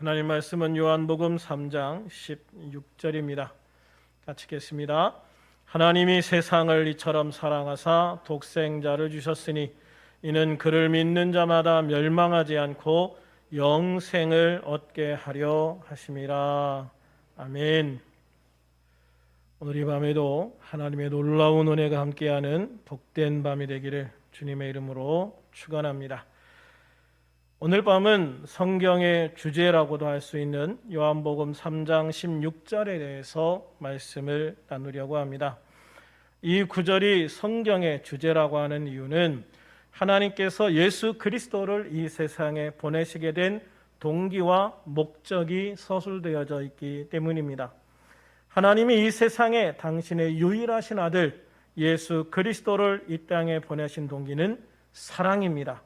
하나님 말씀은 요한복음 3장 16절입니다. 같이 읽겠습니다. 하나님이 세상을 이처럼 사랑하사 독생자를 주셨으니 이는 그를 믿는 자마다 멸망하지 않고 영생을 얻게 하려 하심이라. 아멘. 오늘 이 밤에도 하나님의 놀라운 은혜가 함께하는 복된 밤이 되기를 주님의 이름으로 축원합니다. 오늘 밤은 성경의 주제라고도 할 수 있는 요한복음 3장 16절에 대해서 말씀을 나누려고 합니다. 이 구절이 성경의 주제라고 하는 이유는 하나님께서 예수 그리스도를 이 세상에 보내시게 된 동기와 목적이 서술되어져 있기 때문입니다. 하나님이 이 세상에 당신의 유일하신 아들 예수 그리스도를 이 땅에 보내신 동기는 사랑입니다.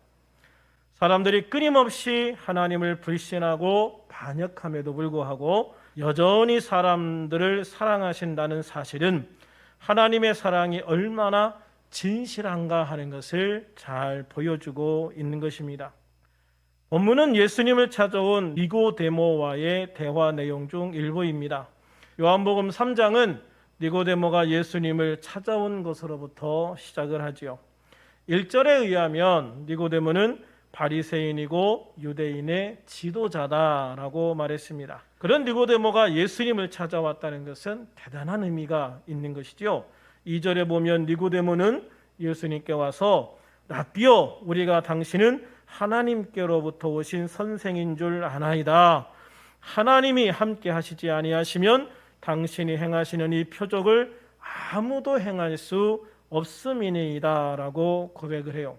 사람들이 끊임없이 하나님을 불신하고 반역함에도 불구하고 여전히 사람들을 사랑하신다는 사실은 하나님의 사랑이 얼마나 진실한가 하는 것을 잘 보여주고 있는 것입니다. 본문은 예수님을 찾아온 니고데모와의 대화 내용 중 일부입니다. 요한복음 3장은 니고데모가 예수님을 찾아온 것으로부터 시작을 하지요. 1절에 의하면 니고데모는 바리새인이고 유대인의 지도자다라고 말했습니다. 그런 니고데모가 예수님을 찾아왔다는 것은 대단한 의미가 있는 것이지요. 2절에 보면 니고데모는 예수님께 와서 라비오 우리가 당신은 하나님께로부터 오신 선생인 줄 아나이다. 하나님이 함께 하시지 아니하시면 당신이 행하시는 이 표적을 아무도 행할 수 없음이니이다라고 고백을 해요.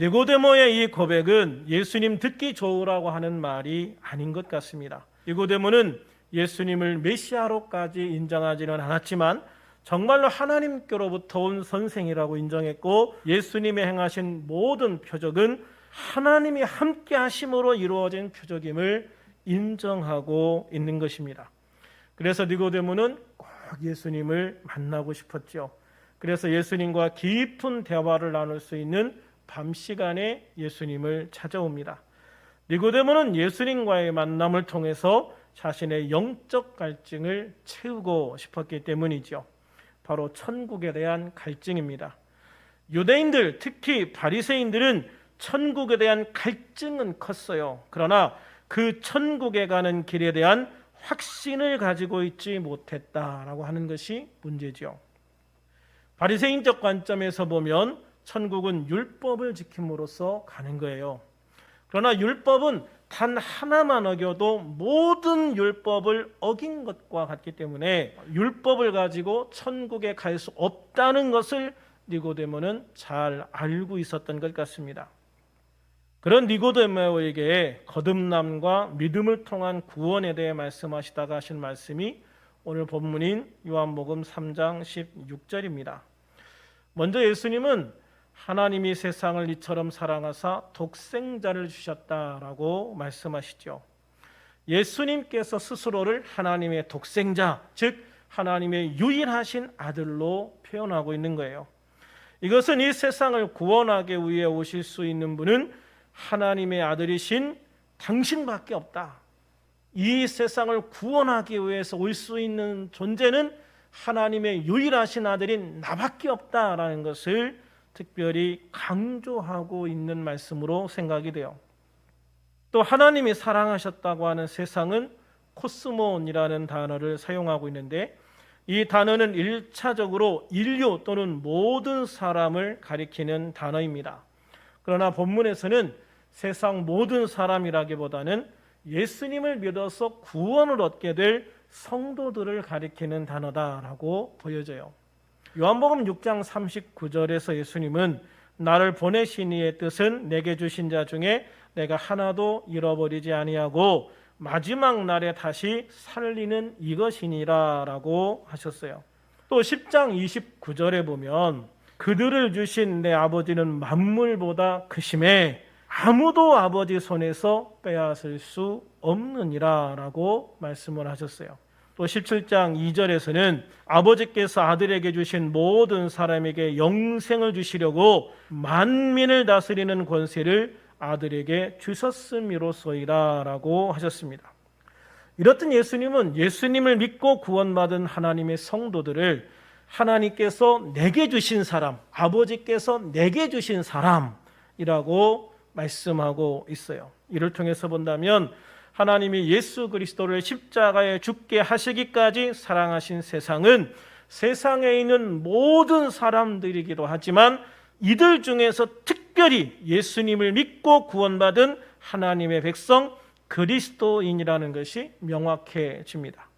니고데모의 이 고백은 예수님 듣기 좋으라고 하는 말이 아닌 것 같습니다. 니고데모는 예수님을 메시아로까지 인정하지는 않았지만 정말로 하나님께로부터 온 선생이라고 인정했고 예수님의 행하신 모든 표적은 하나님이 함께 하심으로 이루어진 표적임을 인정하고 있는 것입니다. 그래서 니고데모는 꼭 예수님을 만나고 싶었죠. 그래서 예수님과 깊은 대화를 나눌 수 있는 밤 시간에 예수님을 찾아옵니다. 니고데모는 예수님과의 만남을 통해서 자신의 영적 갈증을 채우고 싶었기 때문이죠. 바로 천국에 대한 갈증입니다. 유대인들, 특히 바리새인들은 천국에 대한 갈증은 컸어요. 그러나 그 천국에 가는 길에 대한 확신을 가지고 있지 못했다라고 하는 것이 문제죠. 바리새인적 관점에서 보면 천국은 율법을 지킴으로써 가는 거예요. 그러나 율법은 단 하나만 어겨도 모든 율법을 어긴 것과 같기 때문에 율법을 가지고 천국에 갈 수 없다는 것을 니고데모는 잘 알고 있었던 것 같습니다. 그런 니고데모에게 거듭남과 믿음을 통한 구원에 대해 말씀하시다가 하신 말씀이 오늘 본문인 요한복음 3장 16절입니다. 먼저 예수님은 하나님이 세상을 이처럼 사랑하사 독생자를 주셨다라고 말씀하시죠. 예수님께서 스스로를 하나님의 독생자, 즉 하나님의 유일하신 아들로 표현하고 있는 거예요. 이것은 이 세상을 구원하기 위해 오실 수 있는 분은 하나님의 아들이신 당신밖에 없다. 이 세상을 구원하기 위해서 올 수 있는 존재는 하나님의 유일하신 아들인 나밖에 없다라는 것을 특별히 강조하고 있는 말씀으로 생각이 돼요. 또 하나님이 사랑하셨다고 하는 세상은 코스몬이라는 단어를 사용하고 있는데 이 단어는 일차적으로 인류 또는 모든 사람을 가리키는 단어입니다. 그러나 본문에서는 세상 모든 사람이라기보다는 예수님을 믿어서 구원을 얻게 될 성도들을 가리키는 단어다라고 보여져요. 요한복음 6장 39절에서 예수님은 나를 보내신 이의 뜻은 내게 주신 자 중에 내가 하나도 잃어버리지 아니하고 마지막 날에 다시 살리는 이것이니라라고 하셨어요. 또 10장 29절에 보면 그들을 주신 내 아버지는 만물보다 크심에 아무도 아버지 손에서 빼앗을 수 없느니라라고 말씀을 하셨어요. 또 17장 2절에서는 아버지께서 아들에게 주신 모든 사람에게 영생을 주시려고 만민을 다스리는 권세를 아들에게 주셨음이로소이다라고 하셨습니다. 이렇듯 예수님은 예수님을 믿고 구원받은 하나님의 성도들을 하나님께서 내게 주신 사람, 아버지께서 내게 주신 사람이라고 말씀하고 있어요. 이를 통해서 본다면 하나님이 예수 그리스도를 십자가에 죽게 하시기까지 사랑하신 세상은 세상에 있는 모든 사람들이기도 하지만 이들 중에서 특별히 예수님을 믿고 구원받은 하나님의 백성 그리스도인이라는 것이 명확해집니다.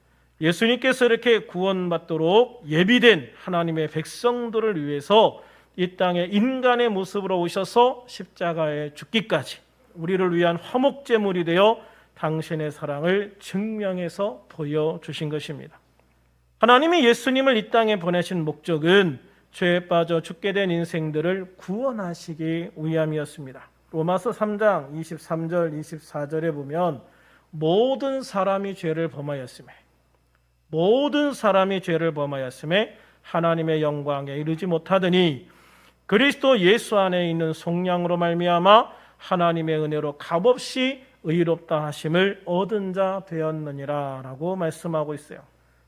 예수님께서 이렇게 구원받도록 예비된 하나님의 백성들을 위해서 이 땅에 인간의 모습으로 오셔서 십자가에 죽기까지 우리를 위한 화목제물이 되어 당신의 사랑을 증명해서 보여주신 것입니다. 하나님이 예수님을 이 땅에 보내신 목적은 죄에 빠져 죽게 된 인생들을 구원하시기 위함이었습니다. 로마서 3장 23절 24절에 보면 모든 사람이 죄를 범하였음에 모든 사람이 죄를 범하였음에 하나님의 영광에 이르지 못하더니 그리스도 예수 안에 있는 속량으로 말미암아 하나님의 은혜로 값없이 의롭다 하심을 얻은 자 되었느니라라고 말씀하고 있어요.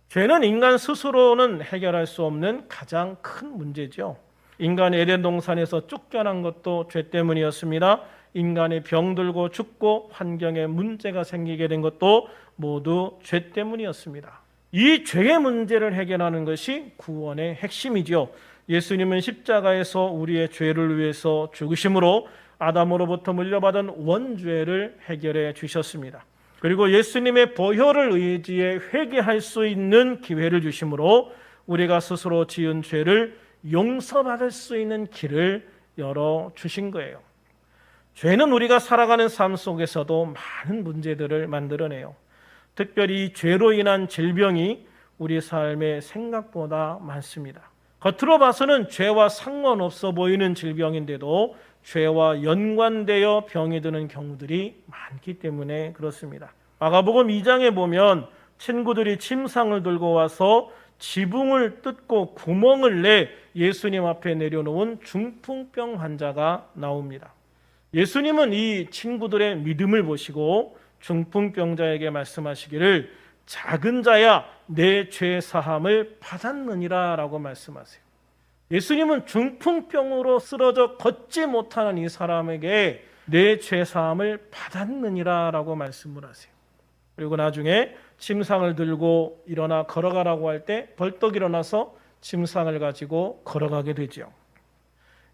죄는 인간 스스로는 해결할 수 없는 가장 큰 문제죠. 인간 에덴 동산에서 쫓겨난 것도 죄 때문이었습니다. 인간이 병들고 죽고 환경에 문제가 생기게 된 것도 모두 죄 때문이었습니다. 이 죄의 문제를 해결하는 것이 구원의 핵심이지요. 예수님은 십자가에서 우리의 죄를 위해서 죽으심으로 아담으로부터 물려받은 원죄를 해결해 주셨습니다. 그리고 예수님의 보혈을 의지해 회개할 수 있는 기회를 주심으로 우리가 스스로 지은 죄를 용서받을 수 있는 길을 열어 주신 거예요. 죄는 우리가 살아가는 삶 속에서도 많은 문제들을 만들어내요. 특별히 죄로 인한 질병이 우리 삶에 생각보다 많습니다. 겉으로 봐서는 죄와 상관없어 보이는 질병인데도 죄와 연관되어 병이 드는 경우들이 많기 때문에 그렇습니다. 마가복음 2장에 보면 친구들이 침상을 들고 와서 지붕을 뜯고 구멍을 내 예수님 앞에 내려놓은 중풍병 환자가 나옵니다. 예수님은 이 친구들의 믿음을 보시고 중풍병자에게 말씀하시기를 작은 자야 내 죄 사함을 받았느니라라고 말씀하세요. 예수님은 중풍병으로 쓰러져 걷지 못하는 이 사람에게 내 죄 사함을 받았느니라 라고 말씀을 하세요. 그리고 나중에 침상을 들고 일어나 걸어가라고 할 때 벌떡 일어나서 침상을 가지고 걸어가게 되죠.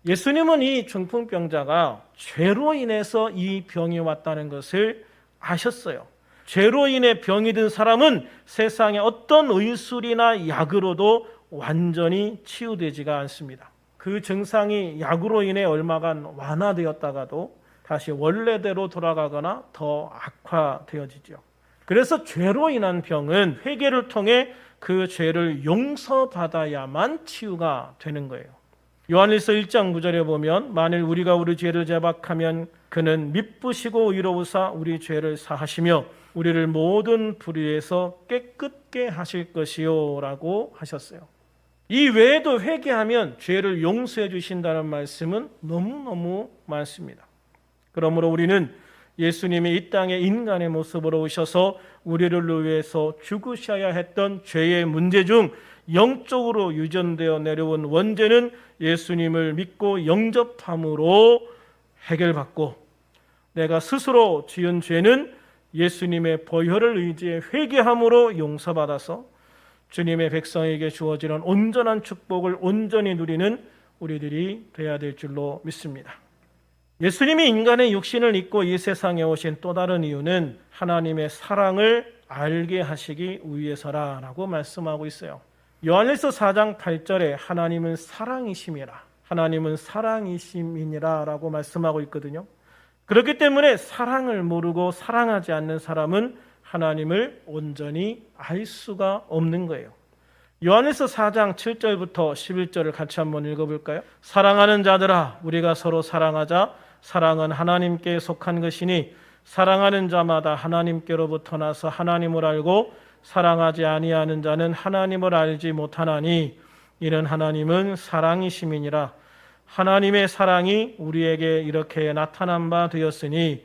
예수님은 이 중풍병자가 죄로 인해서 이 병이 왔다는 것을 아셨어요. 죄로 인해 병이 든 사람은 세상의 어떤 의술이나 약으로도 완전히 치유되지가 않습니다. 그 증상이 약으로 인해 얼마간 완화되었다가도 다시 원래대로 돌아가거나 더 악화되어지죠. 그래서 죄로 인한 병은 회개를 통해 그 죄를 용서받아야만 치유가 되는 거예요. 요한일서 1장 9절에 보면 만일 우리가 우리 죄를 제박하면 그는 미쁘시고 의로우사 우리 죄를 사하시며 우리를 모든 불의에서 깨끗게 하실 것이요라고 하셨어요. 이 외에도 회개하면 죄를 용서해 주신다는 말씀은 너무너무 많습니다. 그러므로 우리는 예수님이 이 땅에 인간의 모습으로 오셔서 우리를 위해서 죽으셔야 했던 죄의 문제 중 영적으로 유전되어 내려온 원죄는 예수님을 믿고 영접함으로 해결받고 내가 스스로 지은 죄는 예수님의 보혈을 의지해 회개함으로 용서받아서 주님의 백성에게 주어지는 온전한 축복을 온전히 누리는 우리들이 되어야 될 줄로 믿습니다. 예수님이 인간의 육신을 입고 이 세상에 오신 또 다른 이유는 하나님의 사랑을 알게 하시기 위해서라라고 말씀하고 있어요. 요한일서 4장 8절에 하나님은 사랑이심이라. 하나님은 사랑이심이니라라고 말씀하고 있거든요. 그렇기 때문에 사랑을 모르고 사랑하지 않는 사람은 하나님을 온전히 알 수가 없는 거예요. 요한일서 4장 7절부터 11절을 같이 한번 읽어볼까요? 사랑하는 자들아, 우리가 서로 사랑하자. 사랑은 하나님께 속한 것이니 사랑하는 자마다 하나님께로부터 나서 하나님을 알고 사랑하지 아니하는 자는 하나님을 알지 못하나니 이는 하나님은 사랑이심이니라. 하나님의 사랑이 우리에게 이렇게 나타난 바 되었으니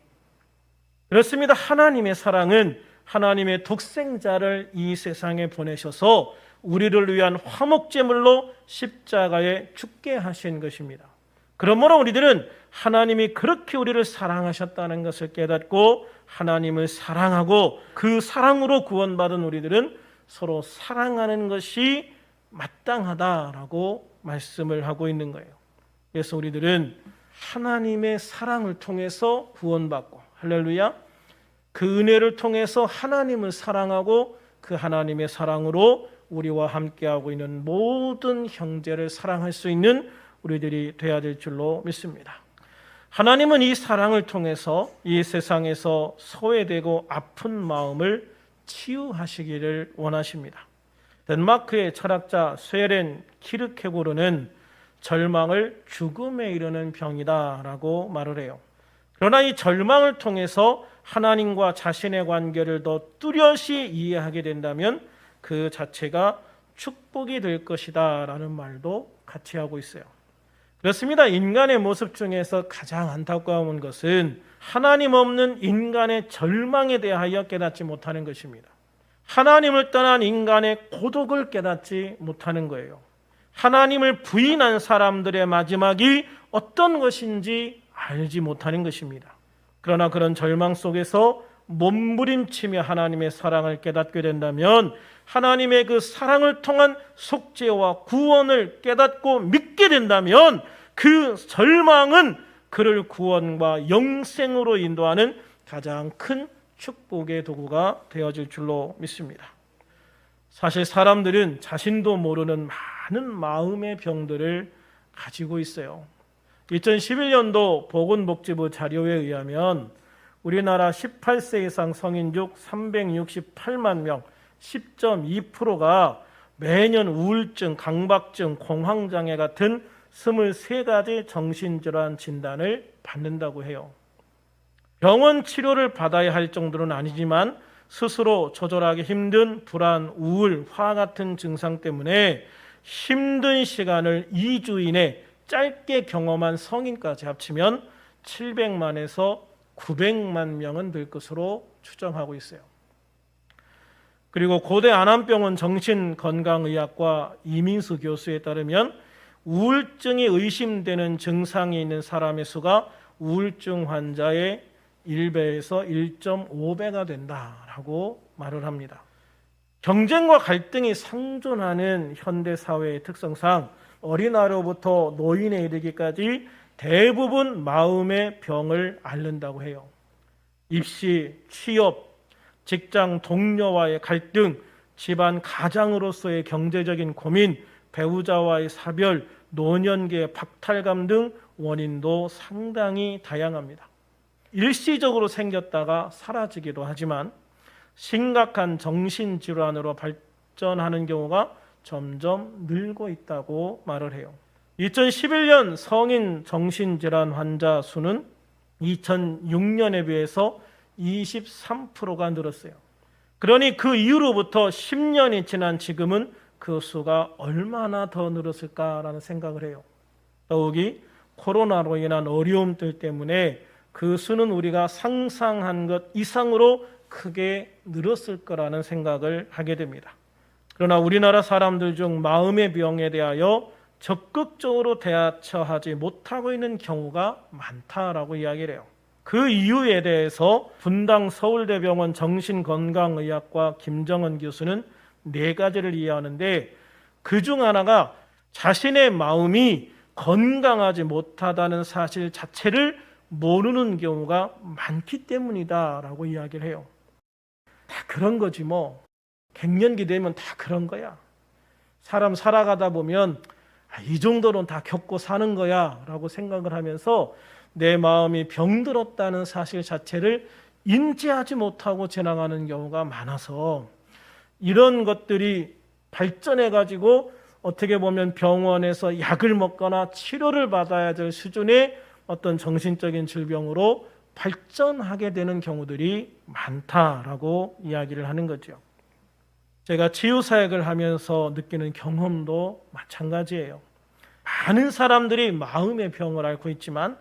그렇습니다. 하나님의 사랑은 하나님의 독생자를 이 세상에 보내셔서 우리를 위한 화목제물로 십자가에 죽게 하신 것입니다. 그러므로 우리들은 하나님이 그렇게 우리를 사랑하셨다는 것을 깨닫고 하나님을 사랑하고 그 사랑으로 구원받은 우리들은 서로 사랑하는 것이 마땅하다라고 말씀을 하고 있는 거예요. 그래서 우리들은 하나님의 사랑을 통해서 구원받고 할렐루야 그 은혜를 통해서 하나님을 사랑하고 그 하나님의 사랑으로 우리와 함께하고 있는 모든 형제를 사랑할 수 있는 우리들이 되어야 될 줄로 믿습니다. 하나님은 이 사랑을 통해서 이 세상에서 소외되고 아픈 마음을 치유하시기를 원하십니다. 덴마크의 철학자 스웨렌 키르케고르는 절망을 죽음에 이르는 병이다라고 말을 해요. 그러나 이 절망을 통해서 하나님과 자신의 관계를 더 뚜렷이 이해하게 된다면 그 자체가 축복이 될 것이다 라는 말도 같이 하고 있어요. 그렇습니다. 인간의 모습 중에서 가장 안타까운 것은 하나님 없는 인간의 절망에 대하여 깨닫지 못하는 것입니다. 하나님을 떠난 인간의 고독을 깨닫지 못하는 거예요. 하나님을 부인한 사람들의 마지막이 어떤 것인지 알지 못하는 것입니다. 그러나 그런 절망 속에서 몸부림치며 하나님의 사랑을 깨닫게 된다면 하나님의 그 사랑을 통한 속죄와 구원을 깨닫고 믿게 된다면 그 절망은 그를 구원과 영생으로 인도하는 가장 큰 축복의 도구가 되어질 줄로 믿습니다. 사실 사람들은 자신도 모르는 많은 마음의 병들을 가지고 있어요. 2011년도 보건복지부 자료에 의하면 우리나라 18세 이상 성인 중 368만 명, 10.2%가 매년 우울증, 강박증, 공황장애 같은 23가지 정신질환 진단을 받는다고 해요. 병원 치료를 받아야 할 정도는 아니지만 스스로 조절하기 힘든 불안, 우울, 화 같은 증상 때문에 힘든 시간을 2주 이내 짧게 경험한 성인까지 합치면 700만에서 900만 명은 될 것으로 추정하고 있어요. 그리고 고대 안암병원 정신건강의학과 이민수 교수에 따르면 우울증이 의심되는 증상이 있는 사람의 수가 우울증 환자의 1배에서 1.5배가 된다라고 말을 합니다. 경쟁과 갈등이 상존하는 현대 사회의 특성상 어린아이로부터 노인에 이르기까지 대부분 마음의 병을 앓는다고 해요. 입시, 취업, 직장 동료와의 갈등, 집안 가장으로서의 경제적인 고민, 배우자와의 사별, 노년기의 박탈감 등 원인도 상당히 다양합니다. 일시적으로 생겼다가 사라지기도 하지만 심각한 정신질환으로 발전하는 경우가 점점 늘고 있다고 말을 해요. 2011년 성인 정신질환 환자 수는 2006년에 비해서 23%가 늘었어요. 그러니 그 이후로부터 10년이 지난 지금은 그 수가 얼마나 더 늘었을까라는 생각을 해요. 더욱이 코로나로 인한 어려움들 때문에 그 수는 우리가 상상한 것 이상으로 크게 늘었을 거라는 생각을 하게 됩니다. 그러나 우리나라 사람들 중 마음의 병에 대하여 적극적으로 대처하지 못하고 있는 경우가 많다라고 이야기를 해요. 그 이유에 대해서 분당 서울대병원 정신건강의학과 김정은 교수는 네 가지를 이해하는데 그 중 하나가 자신의 마음이 건강하지 못하다는 사실 자체를 모르는 경우가 많기 때문이다라고 이야기를 해요. 다 그런 거지 뭐. 갱년기 되면 다 그런 거야. 사람 살아가다 보면 아, 이 정도는 다 겪고 사는 거야 라고 생각을 하면서 내 마음이 병들었다는 사실 자체를 인지하지 못하고 지나가는 경우가 많아서 이런 것들이 발전해 가지고 어떻게 보면 병원에서 약을 먹거나 치료를 받아야 될 수준의 어떤 정신적인 질병으로 발전하게 되는 경우들이 많다라고 이야기를 하는 거죠. 제가 치유 사역을 하면서 느끼는 경험도 마찬가지예요. 많은 사람들이 마음의 병을 앓고 있지만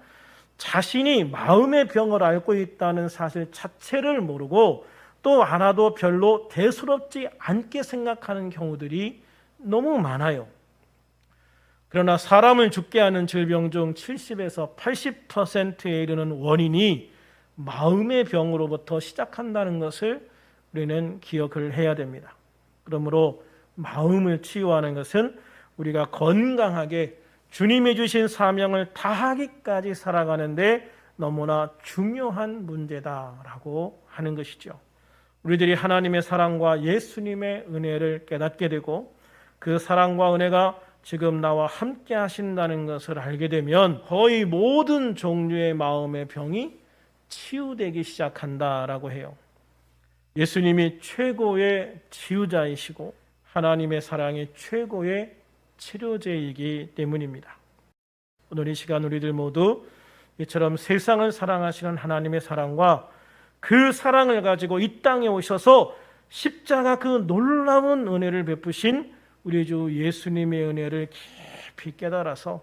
자신이 마음의 병을 앓고 있다는 사실 자체를 모르고 또 알아도 별로 대수롭지 않게 생각하는 경우들이 너무 많아요. 그러나 사람을 죽게 하는 질병 중 70에서 80%에 이르는 원인이 마음의 병으로부터 시작한다는 것을 우리는 기억을 해야 됩니다. 그러므로 마음을 치유하는 것은 우리가 건강하게 주님이 주신 사명을 다하기까지 살아가는데 너무나 중요한 문제다라고 하는 것이죠. 우리들이 하나님의 사랑과 예수님의 은혜를 깨닫게 되고 그 사랑과 은혜가 지금 나와 함께 하신다는 것을 알게 되면 거의 모든 종류의 마음의 병이 치유되기 시작한다라고 해요. 예수님이 최고의 치유자이시고 하나님의 사랑이 최고의 치료제이기 때문입니다. 오늘 이 시간 우리들 모두 이처럼 세상을 사랑하시는 하나님의 사랑과 그 사랑을 가지고 이 땅에 오셔서 십자가 그 놀라운 은혜를 베푸신 우리 주 예수님의 은혜를 깊이 깨달아서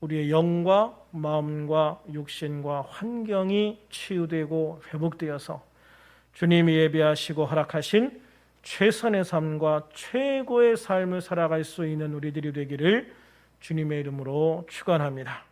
우리의 영과 마음과 육신과 환경이 치유되고 회복되어서 주님이 예배하시고 허락하신 최선의 삶과 최고의 삶을 살아갈 수 있는 우리들이 되기를 주님의 이름으로 축원합니다.